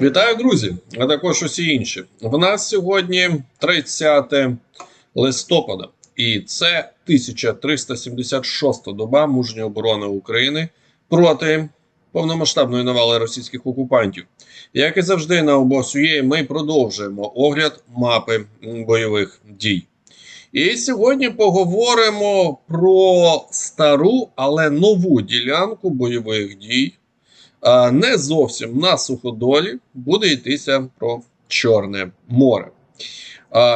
Вітаю, друзі, а також усі інші. В нас сьогодні 30 листопада, і це 1376 доба мужньої оборони України проти повномасштабної навали російських окупантів. Як і завжди, на обосує ми продовжуємо огляд мапи бойових дій. І сьогодні поговоримо про стару, але нову ділянку бойових дій не зовсім на суходолі буде йтися про Чорне море.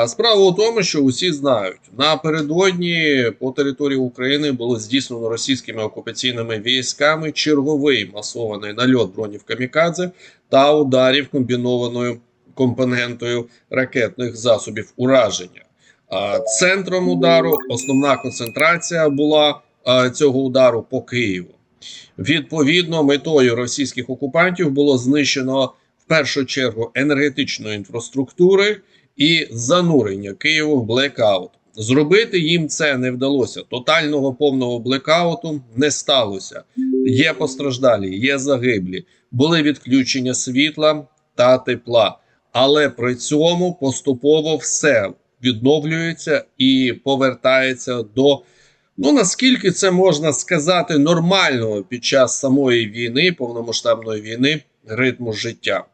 Справа у тому, що усі знають, напередодні по території України було здійснено російськими окупаційними військами черговий масований нальот дронів камікадзе та ударів комбінованою компонентою ракетних засобів ураження. Центром удару основна концентрація була цього удару по Києву. Відповідно, метою російських окупантів було знищено в першу чергу енергетичної інфраструктури і занурення Києву в блекаут. Зробити їм це не вдалося. Тотального повного блекауту не сталося. Є постраждалі, є загиблі, були відключення світла та тепла, але при цьому поступово все відновлюється і повертається до. Ну наскільки це можна сказати нормального під час самої війни, повномасштабної війни, ритму життя.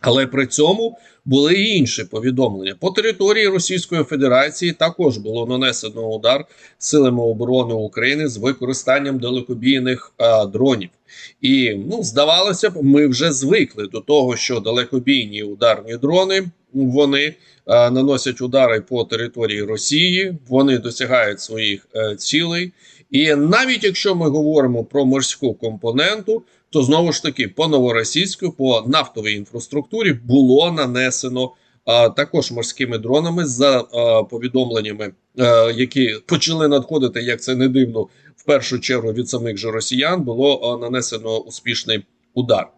Але при цьому були і інші повідомлення. По території Російської Федерації також було нанесено удар силами оборони України з використанням далекобійних а, дронів. І ну, здавалося б, ми вже звикли до того, що далекобійні ударні дрони вони а, наносять удари по території Росії, вони досягають своїх е, цілей. І навіть якщо ми говоримо про морську компоненту, то знову ж таки по новоросійську, по нафтовій інфраструктурі було нанесено а, також морськими дронами за а, повідомленнями, а, які почали надходити, як це не дивно, в першу чергу від самих же росіян було а, нанесено успішний удар.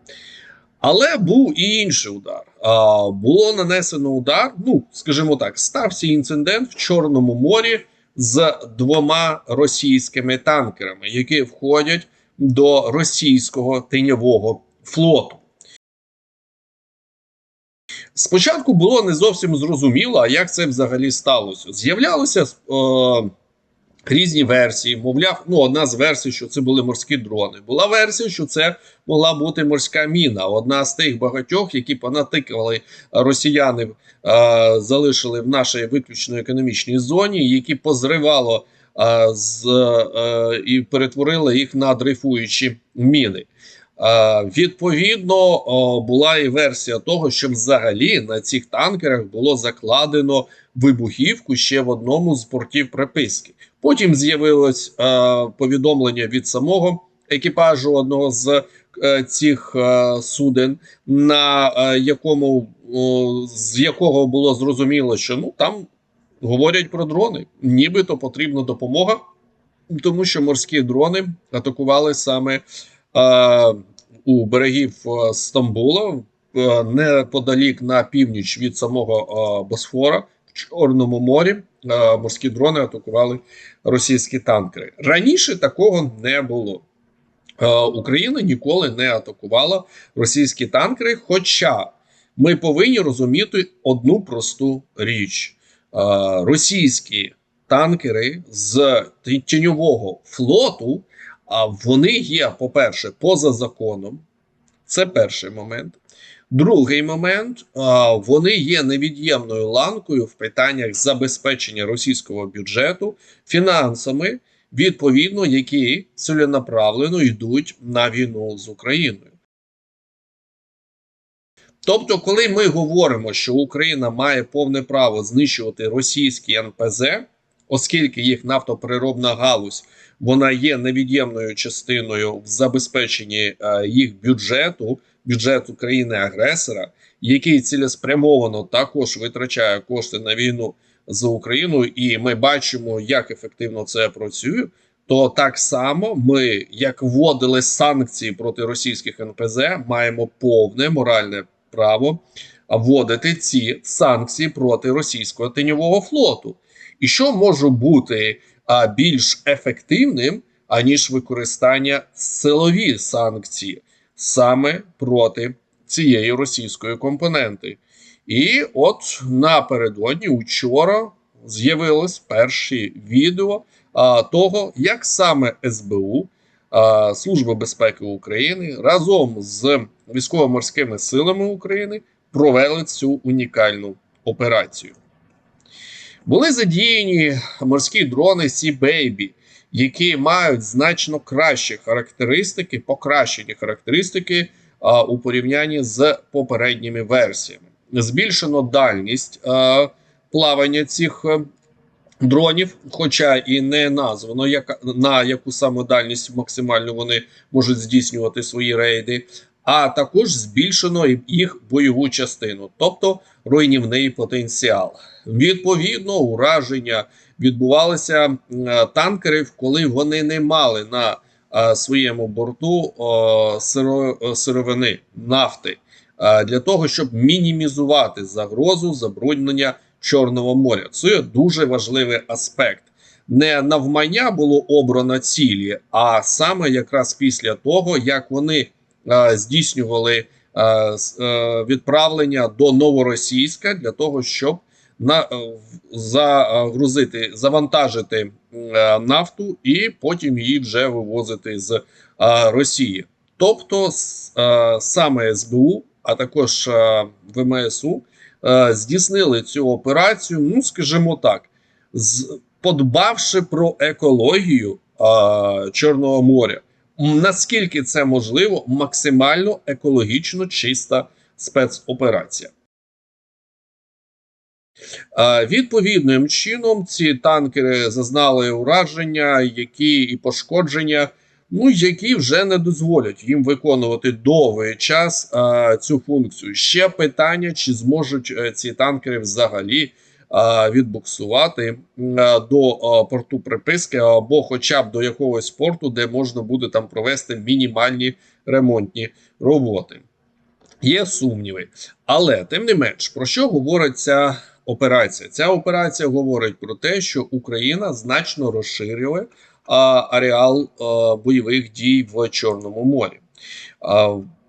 Але був і інший удар. Було нанесено удар. Ну, скажімо так, стався інцидент в Чорному морі з двома російськими танкерами, які входять до російського теньового флоту. Спочатку було не зовсім зрозуміло, як це взагалі сталося. З'являлися е, різні версії. Мовляв, ну одна з версій, що це були морські дрони. Була версія, що це могла бути морська міна. Одна з тих багатьох, які понатикували росіяни, е, залишили в нашій виключно економічній зоні, які позривало з, е, і перетворили їх на дрейфуючі міни. Відповідно, була і версія того, що взагалі на цих танкерах було закладено вибухівку ще в одному з портів приписки. Потім з'явилось повідомлення від самого екіпажу одного з е, цих е, суден, на якому з якого було зрозуміло, що ну там говорять про дрони. Нібито потрібна допомога, тому що морські дрони атакували саме е, у берегів е, Стамбула е, неподалік на північ від самого е, Босфора в Чорному морі. Морські дрони атакували російські танкери. Раніше такого не було. Україна ніколи не атакувала російські танкери. Хоча ми повинні розуміти одну просту річ: російські танкери з тіньового флоту, а вони є, по-перше, поза законом. Це перший момент. Другий момент вони є невід'ємною ланкою в питаннях забезпечення російського бюджету фінансами, відповідно, які ціленаправлено йдуть на війну з Україною. Тобто, коли ми говоримо, що Україна має повне право знищувати російські НПЗ, оскільки їх нафтопереробна галузь вона є невід'ємною частиною в забезпеченні е, їх бюджету, бюджету країни-агресора, який цілеспрямовано також витрачає кошти на війну за Україну, і ми бачимо, як ефективно це працює. То так само ми, як вводили санкції проти російських НПЗ, маємо повне моральне право вводити ці санкції проти російського теньового флоту. І що може бути а, більш ефективним аніж використання силові санкції саме проти цієї російської компоненти. І от напередодні учора з'явилось перші відео а, того, як саме СБУ, а, Служба безпеки України разом з військово-морськими силами України провели цю унікальну операцію. Були задіяні морські дрони Sea Baby, які мають значно кращі характеристики, покращені характеристики а, у порівнянні з попередніми версіями. Збільшено дальність а, плавання цих е, дронів, хоча і не названо, яка, на яку саме дальність максимально вони можуть здійснювати свої рейди. А також збільшено їх бойову частину, тобто руйнівний потенціал. Відповідно, ураження відбувалися танкерів, коли вони не мали на своєму борту сировини нафти для того, щоб мінімізувати загрозу забруднення Чорного моря. Це дуже важливий аспект. Не навмання було обрано цілі, а саме якраз після того, як вони здійснювали е, е, відправлення до новоросійська для того, щоб на е, загрузити, завантажити е, нафту і потім її вже вивозити з е, Росії. Тобто, е, саме СБУ, а також е, ВМСУ е, здійснили цю операцію, ну скажімо так, подбавши про екологію е, Чорного моря. Наскільки це можливо, максимально екологічно чиста спецоперація. Відповідним чином ці танкери зазнали ураження, які і пошкодження, ну які вже не дозволять їм виконувати довгий час е, цю функцію. Ще питання, чи зможуть е, ці танкери взагалі відбуксувати е, до е, порту приписки, або хоча б до якогось порту, де можна буде там провести мінімальні ремонтні роботи. Є сумніви, але тим не менш, про що говорить ця операція? Ця операція говорить про те, що Україна значно розширює а, ареал а, бойових дій в Чорному морі.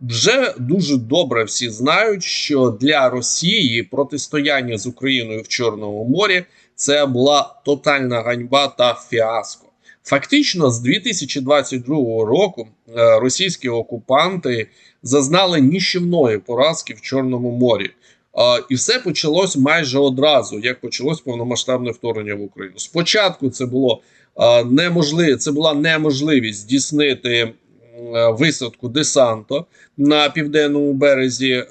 Вже дуже добре всі знають, що для Росії протистояння з Україною в Чорному морі це була тотальна ганьба та фіаско. Фактично, з 2022 року е, російські окупанти зазнали ніщівної поразки в Чорному морі. І все почалось майже одразу, як почалось повномасштабне вторгнення в Україну. Спочатку це було неможливо, це була неможливість здійснити висадку десанту на південному березі е,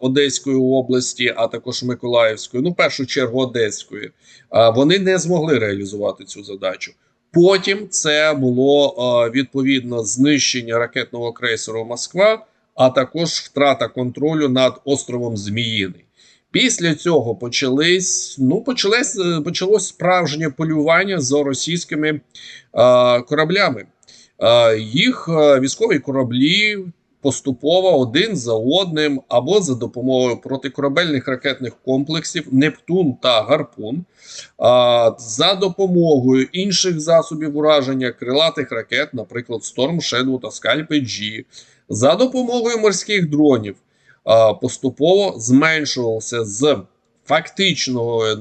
Одеської області, а також Миколаївської, ну в першу чергу Одеської. А, вони не змогли реалізувати цю задачу. Потім це було е, відповідно знищення ракетного крейсеру Москва а також втрата контролю над островом Зміїний. Після цього почались, ну, почалось, е, почалось справжнє полювання за російськими е, кораблями. Е, їх е, військові кораблі поступово один за одним або за допомогою протикорабельних ракетних комплексів Нептун та Гарпун, за допомогою інших засобів ураження крилатих ракет, наприклад, Storm Shadow та Scalp G, за допомогою морських дронів поступово зменшувався з фактичного е,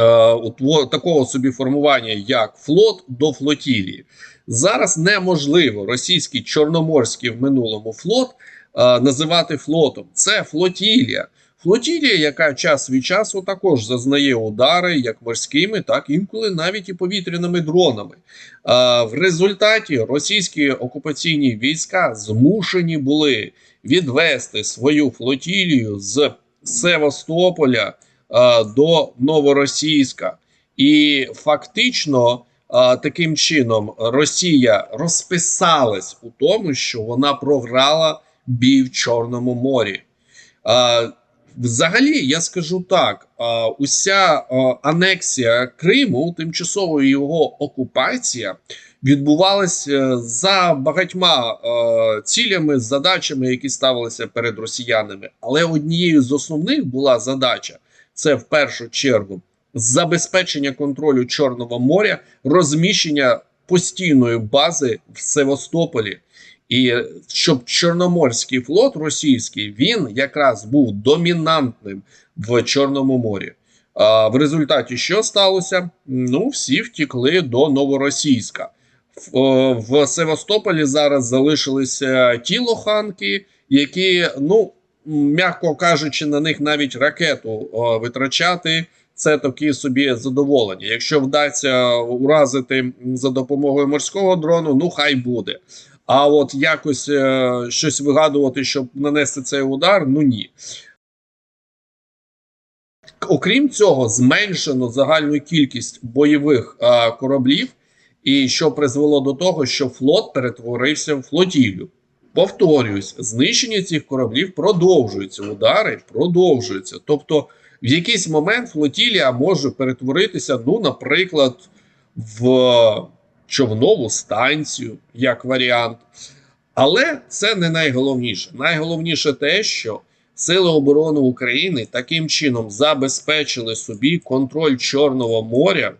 е, такого собі формування, як флот до флотілії. Зараз неможливо російський чорноморський в минулому флот е, називати флотом. Це флотілія. Флотілія, яка час від часу також зазнає удари як морськими, так інколи навіть і повітряними дронами. А, в результаті російські окупаційні війська змушені були відвести свою флотілію з Севастополя а, до Новоросійська. І фактично таким чином Росія розписалась у тому, що вона програла бій в Чорному морі. Взагалі, я скажу так: уся анексія Криму, тимчасова його окупація, відбувалася за багатьма цілями, задачами, які ставилися перед росіянами. Але однією з основних була задача це в першу чергу забезпечення контролю Чорного моря, розміщення постійної бази в Севастополі. І щоб Чорноморський флот російський він якраз був домінантним в Чорному морі. А в результаті що сталося? Ну, всі втікли до новоросійська. В, Севастополі зараз залишилися ті лоханки, які, ну м'яко кажучи, на них навіть ракету витрачати. Це такі собі задоволення. Якщо вдасться уразити за допомогою морського дрону, ну хай буде. А от якось е, щось вигадувати, щоб нанести цей удар, ну ні. Окрім цього, зменшено загальну кількість бойових е, кораблів, і що призвело до того, що флот перетворився в флотіллю. Повторюсь, знищення цих кораблів продовжується, удари продовжуються. Тобто, в якийсь момент флотілія може перетворитися, ну, наприклад, в човнову станцію, як варіант. Але це не найголовніше. Найголовніше те, що Сили оборони України таким чином забезпечили собі контроль Чорного моря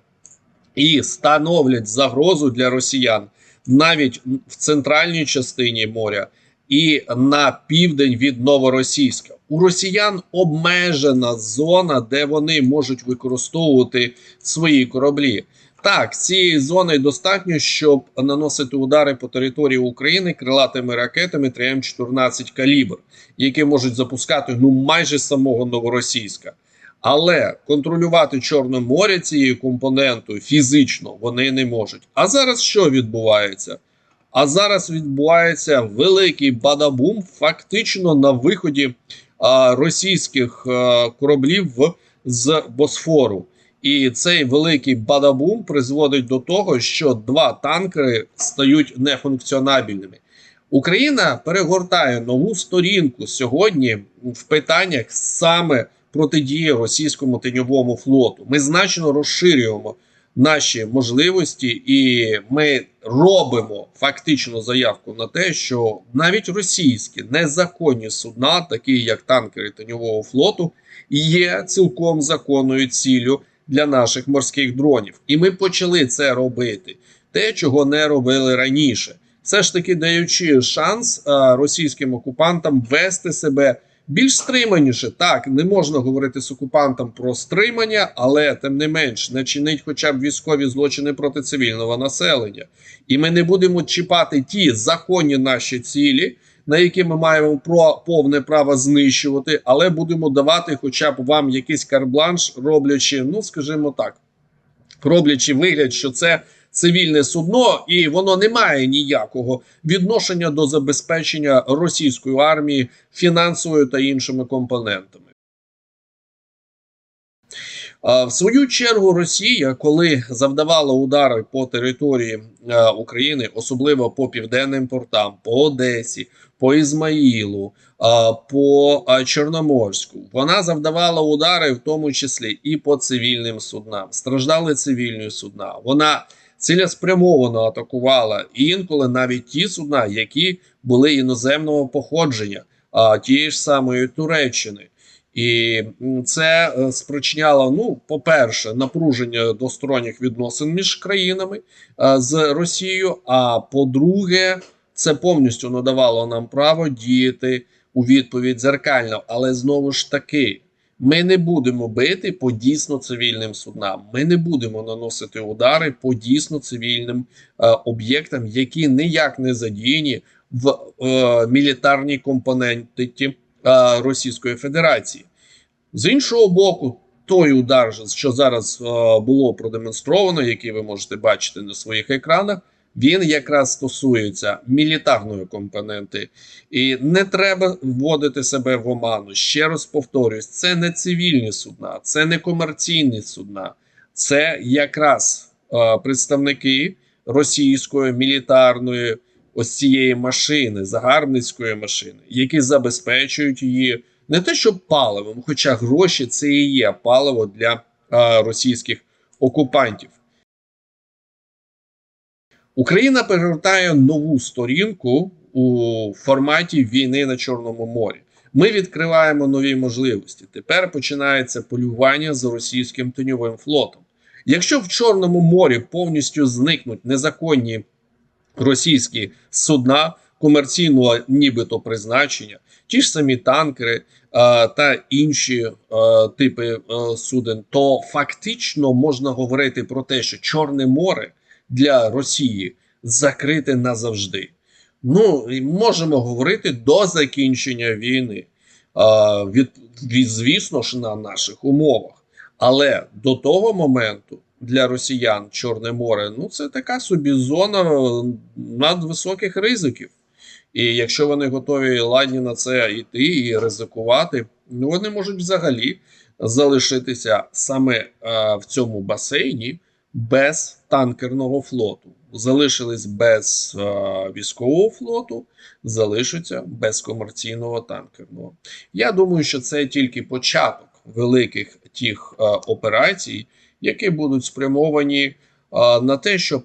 і становлять загрозу для росіян навіть в центральній частині моря і на південь від новоросійська. У росіян обмежена зона, де вони можуть використовувати свої кораблі. Так, цієї зони достатньо, щоб наносити удари по території України крилатими ракетами 3М14 калібр, які можуть запускати ну майже самого новоросійська. Але контролювати Чорне море цією компонентою фізично вони не можуть. А зараз що відбувається? А зараз відбувається великий бадабум, фактично на виході а, російських а, кораблів з Босфору. І цей великий бадабум призводить до того, що два танкери стають нефункціонабельними. Україна перегортає нову сторінку сьогодні в питаннях саме протидії російському теньовому флоту. Ми значно розширюємо наші можливості, і ми робимо фактично заявку на те, що навіть російські незаконні судна, такі як танкери теньового флоту, є цілком законною ціллю для наших морських дронів. І ми почали це робити, те, чого не робили раніше. Все ж таки даючи шанс а, російським окупантам вести себе більш стриманіше. Так, не можна говорити з окупантом про стримання, але тим не менш не чинить хоча б військові злочини проти цивільного населення. І ми не будемо чіпати ті законні наші цілі, на які ми маємо про повне право знищувати, але будемо давати, хоча б вам якийсь карбланш, роблячи, ну скажімо так, роблячи вигляд, що це цивільне судно, і воно не має ніякого відношення до забезпечення російської армії фінансовою та іншими компонентами. В свою чергу Росія, коли завдавала удари по території України, особливо по південним портам, по Одесі, по Ізмаїлу, по Чорноморську, вона завдавала удари, в тому числі і по цивільним суднам. Страждали цивільні судна. Вона цілеспрямовано атакувала інколи навіть ті судна, які були іноземного походження, тієї ж самої Туреччини. І це е, спричиняло, ну, по-перше, напруження двосторонніх відносин між країнами а, з Росією. А по-друге, це повністю надавало нам право діяти у відповідь дзеркально. Але знову ж таки, ми не будемо бити по дійсно цивільним суднам. Ми не будемо наносити удари по дійсно цивільним е, об'єктам, які ніяк не задіяні в е, мілітарній компоненті. Російської Федерації. З іншого боку, той удар, що зараз було продемонстровано, який ви можете бачити на своїх екранах, він якраз стосується мілітарної компоненти. І не треба вводити себе в оману. Ще раз повторюсь, це не цивільні судна, це не комерційні судна, це якраз представники російської мілітарної ось цієї машини, загарбницької машини, які забезпечують її не те, що паливом, хоча гроші це і є паливо для а, російських окупантів. Україна перегортає нову сторінку у форматі війни на Чорному морі. Ми відкриваємо нові можливості. Тепер починається полювання за російським теньовим флотом. Якщо в Чорному морі повністю зникнуть незаконні російські судна комерційного нібито призначення, ті ж самі танкери е, та інші е, типи е, суден, то фактично можна говорити про те, що Чорне море для Росії закрите назавжди. Ну можемо говорити до закінчення війни, е, від, від звісно ж на наших умовах. Але до того моменту для росіян Чорне море ну це така собі зона надвисоких ризиків. І якщо вони готові ладні на це йти і ризикувати, ну вони можуть взагалі залишитися саме е, в цьому басейні без танкерного флоту. Залишились без е, військового флоту, залишаться без комерційного танкерного. Я думаю, що це тільки початок великих тих е, операцій, які будуть спрямовані е, на те, щоб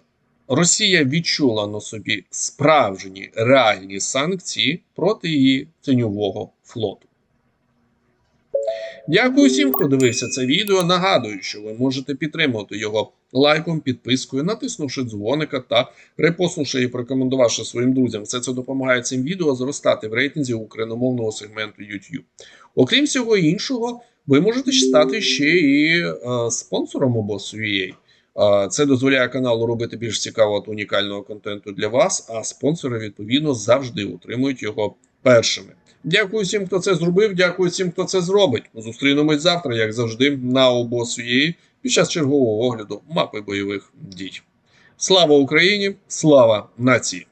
Росія відчула на собі справжні реальні санкції проти її тіньового флоту. Дякую всім, хто дивився це відео. Нагадую, що ви можете підтримувати його лайком, підпискою, натиснувши дзвоника та репостнувши і порекомендувавши своїм друзям. Все це допомагає цим відео зростати в рейтинзі україномовного сегменту YouTube. Окрім всього іншого, ви можете стати ще і е, спонсором обосу. Е, Це дозволяє каналу робити більш цікавого та унікального контенту для вас, а спонсори відповідно завжди отримують його першими. Дякую всім, хто це зробив. Дякую всім, хто це зробить. Зустрінемось завтра, як завжди, на обосує під час чергового огляду мапи бойових дій. Слава Україні! Слава нації!